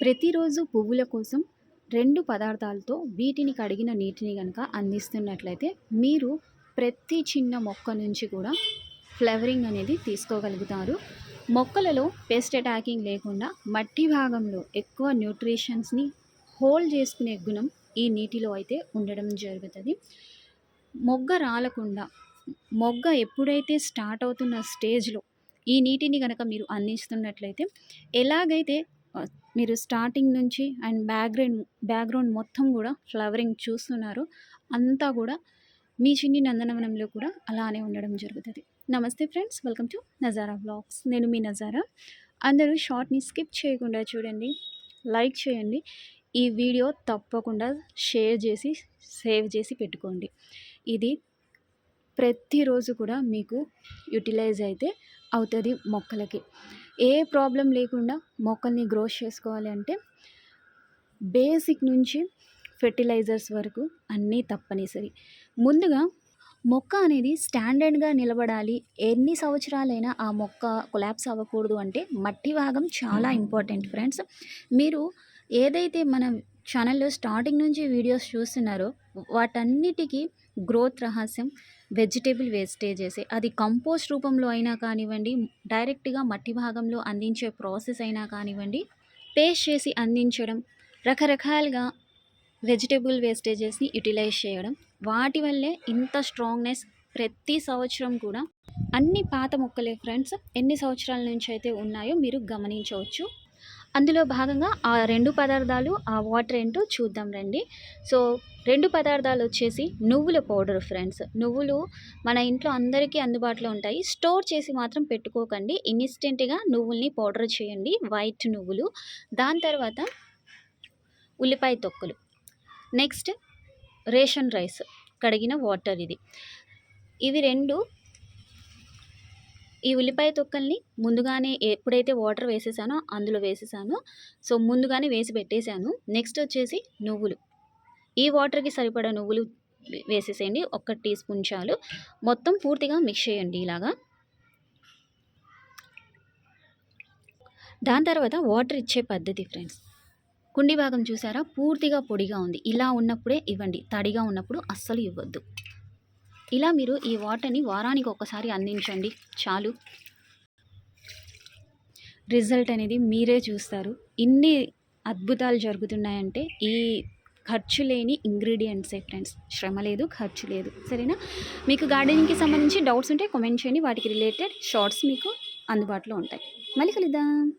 ప్రతిరోజు పువ్వుల కోసం రెండు పదార్థాలతో వీటిని కడిగిన నీటిని కనుక అందిస్తున్నట్లయితే మీరు ప్రతి చిన్న మొక్క నుంచి కూడా ఫ్లవరింగ్ అనేది తీసుకోగలుగుతారు. మొక్కలలో పెస్ట్ అటాకింగ్ లేకుండా మట్టి భాగంలో ఎక్కువ న్యూట్రిషన్స్ని హోల్డ్ చేసుకునే గుణం ఈ నీటిలో అయితే ఉండడం జరుగుతుంది. మొగ్గ రాలకుండా మొగ్గ ఎప్పుడైతే స్టార్ట్ అవుతున్న స్టేజ్లో ఈ నీటిని కనుక మీరు అందిస్తున్నట్లయితే ఎలాగైతే మీరు స్టార్టింగ్ నుంచి అండ్ బ్యాక్గ్రౌండ్ బ్యాక్గ్రౌండ్ మొత్తం కూడా ఫ్లవరింగ్ చూస్తున్నారు. అంతా కూడా మీ చిన్ని నందనవనంలో కూడా అలానే ఉండడం జరుగుతుంది. నమస్తే friends welcome to Nazara blogs నేను మీ నజారా. అందరూ షార్ట్ని స్కిప్ చేయకుండా చూడండి లైక్ చేయండి ఈ వీడియో తప్పకుండా షేర్ చేసి సేవ్ చేసి పెట్టుకోండి. ఇది ప్రతిరోజు కూడా మీకు యూటిలైజ్ అయితే అవుతుంది మొక్కలకి. ఏ ప్రాబ్లం లేకుండా మొక్కల్ని గ్రోత్ చేసుకోవాలి అంటే బేసిక్ నుంచి ఫెర్టిలైజర్స్ వరకు అన్నీ తప్పనిసరి. ముందుగా మొక్క అనేది స్టాండర్డ్గా నిలబడాలి. ఎన్ని సంవత్సరాలైనా ఆ మొక్క కొలాప్స్ అవ్వకూడదు అంటే మట్టి భాగం చాలా ఇంపార్టెంట్ ఫ్రెండ్స్. మీరు ఏదైతే మన ఛానల్లో స్టార్టింగ్ నుంచి వీడియోస్ చూస్తున్నారో వాటన్నిటికీ గ్రోత్ రహస్యం వెజిటేబుల్ వేస్టేజెస్. అది కంపోస్ట్ రూపంలో అయినా కానివ్వండి డైరెక్ట్గా మట్టి భాగంలో అందించే ప్రాసెస్ అయినా కానివ్వండి పేస్ట్ చేసి అందించడం రకరకాలుగా వెజిటేబుల్ వేస్టేజెస్ని యూటిలైజ్ చేయడం వాటి వల్లే ఇంత స్ట్రాంగ్నెస్ ప్రతి సంవత్సరం కూడా. అన్ని పాత మొక్కలే ఫ్రెండ్స్ ఎన్ని సంవత్సరాల నుంచి అయితే ఉన్నాయో మీరు గమనించవచ్చు. అందులో భాగంగా ఆ రెండు పదార్థాలు ఆ వాటర్ ఏంటో చూద్దాం రండి. సో రెండు పదార్థాలు వచ్చేసి నువ్వుల పౌడర్ ఫ్రెండ్స్. నువ్వులు మన ఇంట్లో అందరికీ అందుబాటులో ఉంటాయి. స్టోర్ చేసి మాత్రం పెట్టుకోకండి. ఇన్స్టెంట్గా నువ్వుల్ని పౌడర్ చేయండి. వైట్ నువ్వులు. దాని తర్వాత ఉల్లిపాయ తొక్కులు. Next ration rice. కడిగిన వాటర్ ఇది. ఇవి రెండు ఈ ఉల్లిపాయ తొక్కల్ని ముందుగానే ఎప్పుడైతే వాటర్ వేసేసానో అందులో వేసేసాను. సో ముందుగానే వేసి పెట్టేశాను. నెక్స్ట్ వచ్చేసి నువ్వులు. ఈ వాటర్కి సరిపడా నువ్వులు వేసేసేయండి. ఒక్క టీ స్పూన్ చాలు. మొత్తం పూర్తిగా మిక్స్ చేయండి ఇలాగా. దాని తర్వాత వాటర్ ఇచ్చే పద్ధతి ఫ్రెండ్స్. కుండి భాగం చూసారా? పూర్తిగా పొడిగా ఉంది. ఇలా ఉన్నప్పుడే ఇవ్వండి. తడిగా ఉన్నప్పుడు అస్సలు ఇవ్వద్దు. ఇలా మీరు ఈ వాటర్ని వారానికి ఒకసారి అందించండి. చాలు. రిజల్ట్ అనేది మీరే చూస్తారు. ఇన్ని అద్భుతాలు జరుగుతున్నాయంటే ఈ ఖర్చు లేని ఇంగ్రీడియంట్సే ఫ్రెండ్స్. శ్రమ లేదు ఖర్చు లేదు. సరేనా? మీకు గార్డెనింగ్కి సంబంధించి డౌట్స్ ఉంటే కామెంట్ చేయండి. వాటికి రిలేటెడ్ షార్ట్స్ మీకు అందుబాటులో ఉంటాయి. మళ్ళీ కలుద్దాం.